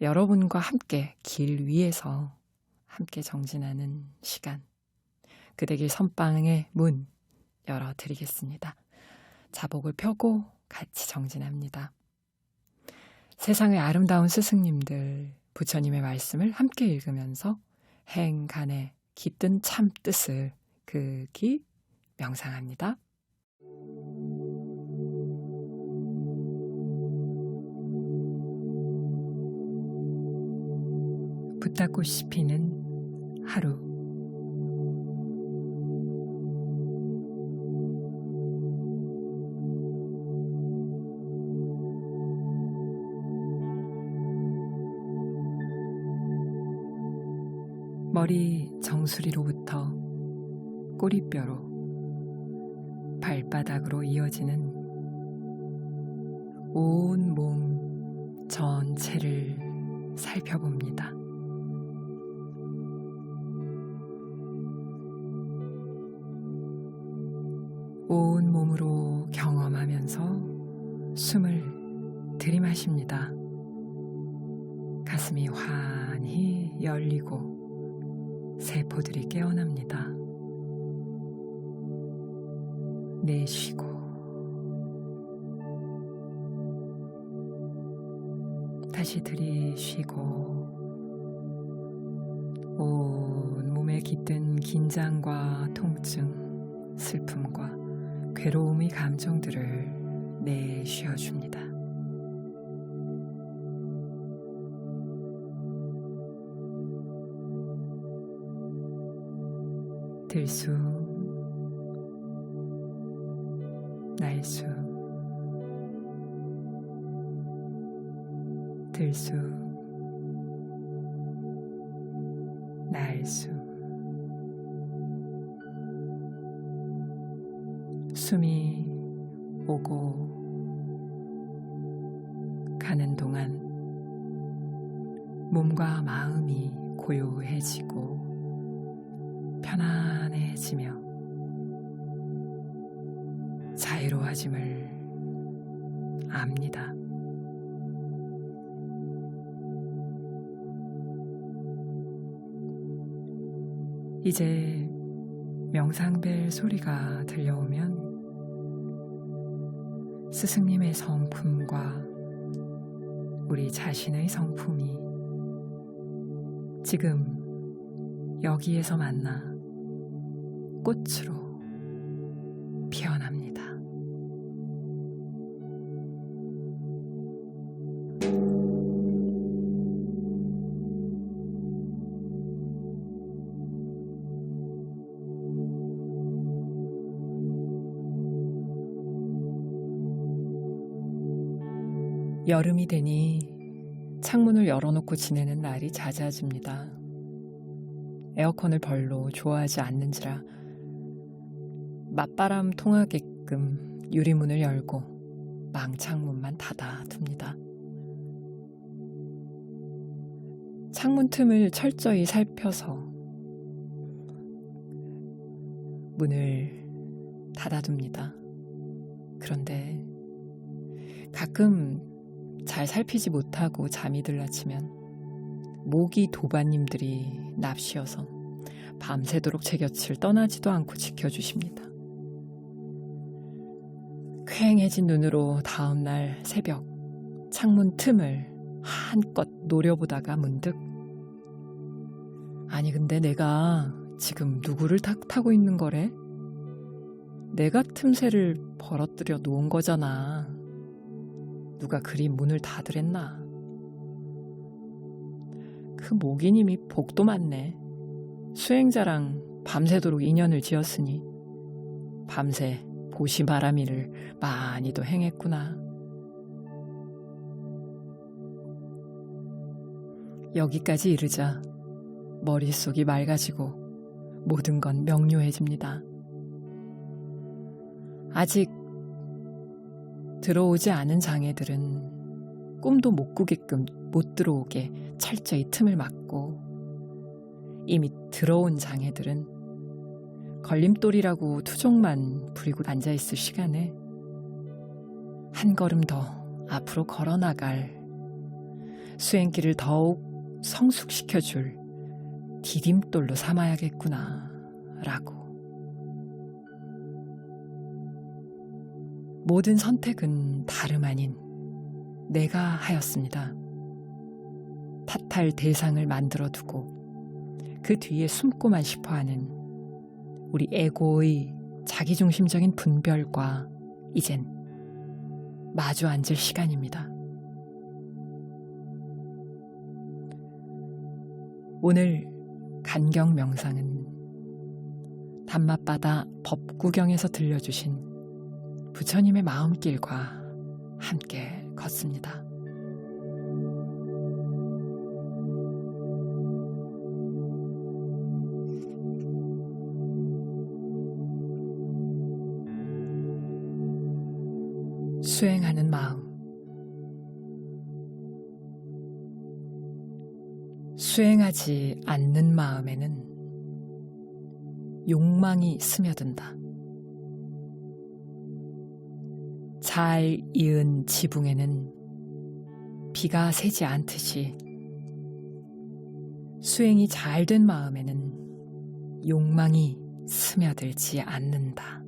여러분과 함께 길 위에서 함께 정진하는 시간. 그대길 선방의 문 열어드리겠습니다. 자복을 펴고 같이 정진합니다. 세상의 아름다운 스승님들, 부처님의 말씀을 함께 읽으면서 행간의 깃든 참 뜻을 극이 명상합니다. 붓다꽃이 피는 하루 머리 정수리로부터 꼬리뼈로 발바닥으로 이어지는 온 몸 전체를 살펴봅니다. 온 몸으로 경험하면서 숨을 들이마십니다. 가슴이 환히 열리고 세포들이 깨어납니다. 내쉬고 다시 들이쉬고 온 몸에 깃든 긴장과 통증, 슬픔과 괴로움의 감정들을 내쉬어줍니다. 들숨, 날숨, 들숨, 날숨. 숨이 오고 가는 동안 몸과 마음이 고요해지고 편안해지며 자유로워짐을 압니다. 이제 명상벨 소리가 들려오면 스승님의 성품과 우리 자신의 성품이 지금 여기에서 만나 꽃으로 피어납니다. 여름이 되니 창문을 열어놓고 지내는 날이 잦아집니다. 에어컨을 별로 좋아하지 않는지라 맞바람 통하게끔 유리문을 열고 망창문만 닫아둡니다. 창문 틈을 철저히 살펴서 문을 닫아둡니다. 그런데 가끔 잘 살피지 못하고 잠이 들라치면 모기 도반님들이 납시어서 밤새도록 제 곁을 떠나지도 않고 지켜주십니다. 쾌행해진 눈으로 다음날 새벽 창문 틈을 한껏 노려보다가 문득 아니 근데 내가 지금 누구를 탓하고 있는 거래? 내가 틈새를 벌어뜨려 놓은 거잖아. 누가 그리 문을 닫으랬나? 그 모기님이 복도 많네. 수행자랑 밤새도록 인연을 지었으니 밤새 보시바라미를 많이도 행했구나. 여기까지 이르자 머릿속이 맑아지고 모든 건 명료해집니다. 아직 들어오지 않은 장애들은 꿈도 못 꾸게끔 못 들어오게 철저히 틈을 막고 이미 들어온 장애들은 걸림돌이라고 투정만 부리고 앉아있을 시간에 한 걸음 더 앞으로 걸어 나갈 수행길을 더욱 성숙시켜줄 디딤돌로 삼아야겠구나, 라고. 모든 선택은 다름 아닌 내가 하였습니다. 탓할 대상을 만들어 두고 그 뒤에 숨고만 싶어 하는 우리 에고의 자기중심적인 분별과 이젠 마주 앉을 시간입니다. 오늘 간경 명상은 단맛바다 법구경에서 들려주신 부처님의 마음길과 함께 걷습니다. 수행하는 마음. 수행하지 않는 마음에는 욕망이 스며든다. 잘 이은 지붕에는 비가 새지 않듯이 수행이 잘 된 마음에는 욕망이 스며들지 않는다.